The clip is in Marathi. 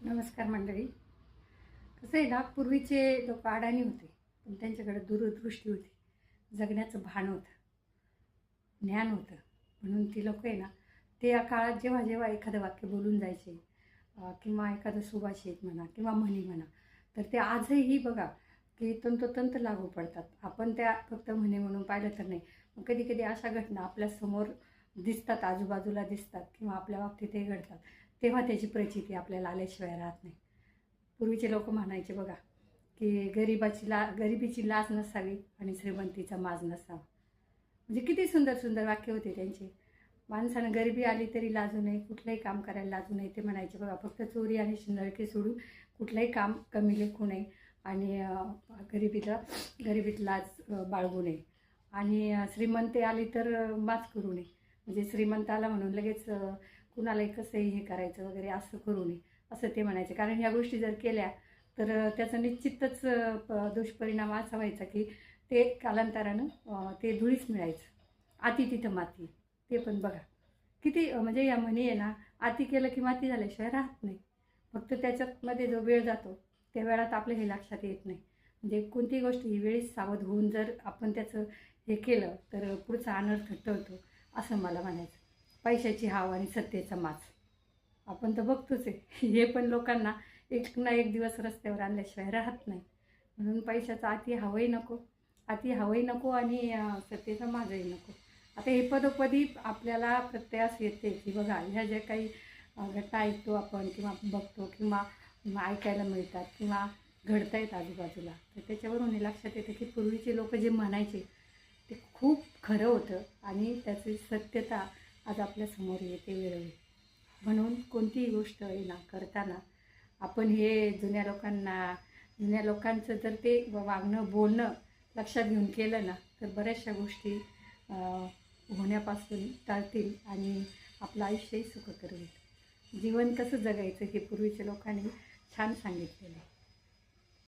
नमस्कार मंडळी. कसं आहे ना पूर्वीचे लोक अडाणी होते पण त्यांच्याकडे दूरदृष्टी होती. जगण्याचं भान होतं ज्ञान होतं. म्हणून ती लोक आहे ना ते या काळात जेव्हा जेव्हा एखादं वाक्य बोलून जायचे किंवा एखादं सुभाषित म्हणा किंवा म्हणी म्हणा तर ते आजही बघा की तंतोतंत लागू पडतात. आपण त्या फक्त म्हणे म्हणून पाहिलं तर नाही. मग कधी कधी अशा घटना आपल्यासमोर दिसतात आजूबाजूला दिसतात किंवा आपल्या बाबतीतही घडतात. तेव्हा त्याची प्रचिती आपल्याला आल्याशिवाय राहत नाही. पूर्वीचे लोक म्हणायचे बघा की गरिबाची ला गरिबीची लाज नसावी आणि श्रीमंतीचा माज नसावा. म्हणजे किती सुंदर सुंदर वाक्य होते त्यांचे. माणसानं गरिबी आली तरी लाजू नये कुठलंही काम करायला लाजू नये. ते म्हणायचे बघा फक्त चोरी आणि शिंदळके सोडून कुठलंही काम कमी लेखू नये आणि गरिबीला गरिबीत लाज बाळगू नये. आणि श्रीमंती आली तर माच करू नये. म्हणजे श्रीमंत आला म्हणून लगेच कुणालाही कसंही हे करायचं वगैरे असं करू नये असं ते म्हणायचे. कारण ह्या गोष्टी जर केल्या तर त्याचा निश्चितच प- दुष्परिणाम असा व्हायचा की ते कालांतरानं ते धुळीच मिळायचं. आती तिथं माती. ते पण बघा. किती म्हणजे या म्हणी आहे ना आती केलं की माती झाल्याशिवाय राहत नाही. फक्त त्याच्यामध्ये जो वेळ जातो त्या वेळात आपलं हे लक्षात येत नाही. म्हणजे कोणतीही गोष्ट ही वेळीच सावध होऊन जर आपण त्याचं हे केलं तर पुढचा अनर्थ टळतो असं मला म्हणायचं. पैशाची हाव आणि सत्तेचा माच आपण तर बघतोच आहे. हे पण लोकांना एक ना एक दिवस रस्त्यावर आणल्याशिवाय राहत नाही. म्हणून पैशाचा अति हवंही नको. अति हवंही नको आणि सत्तेचा माझंही नको. आता हे पदोपदी आपल्याला प्रत्यास येते की बघा ह्या ज्या काही घटना ऐकतो आपण किंवा बघतो किंवा ऐकायला मिळतात किंवा घडतायत आजूबाजूला तर त्याच्यावरून हे लक्षात येतं की पूर्वीचे लोक जे म्हणायचे ते खूप खरं होतं आणि त्याची सत्यता आज आपल्यासमोर येते वेळोवेळी म्हणून कोणतीही गोष्ट आहे ना करताना आपण हे जुन्या लोकांना जुन्या लोकांचं जर ते वागणं बोलणं लक्षात घेऊन केलं ना तर बऱ्याचशा गोष्टी होण्यापासून टाळतील आणि आपलं आयुष्यही सुखकर होईल. जीवन कसं जगायचं हे पूर्वीच्या लोकांनी छान सांगितलेलं आहे.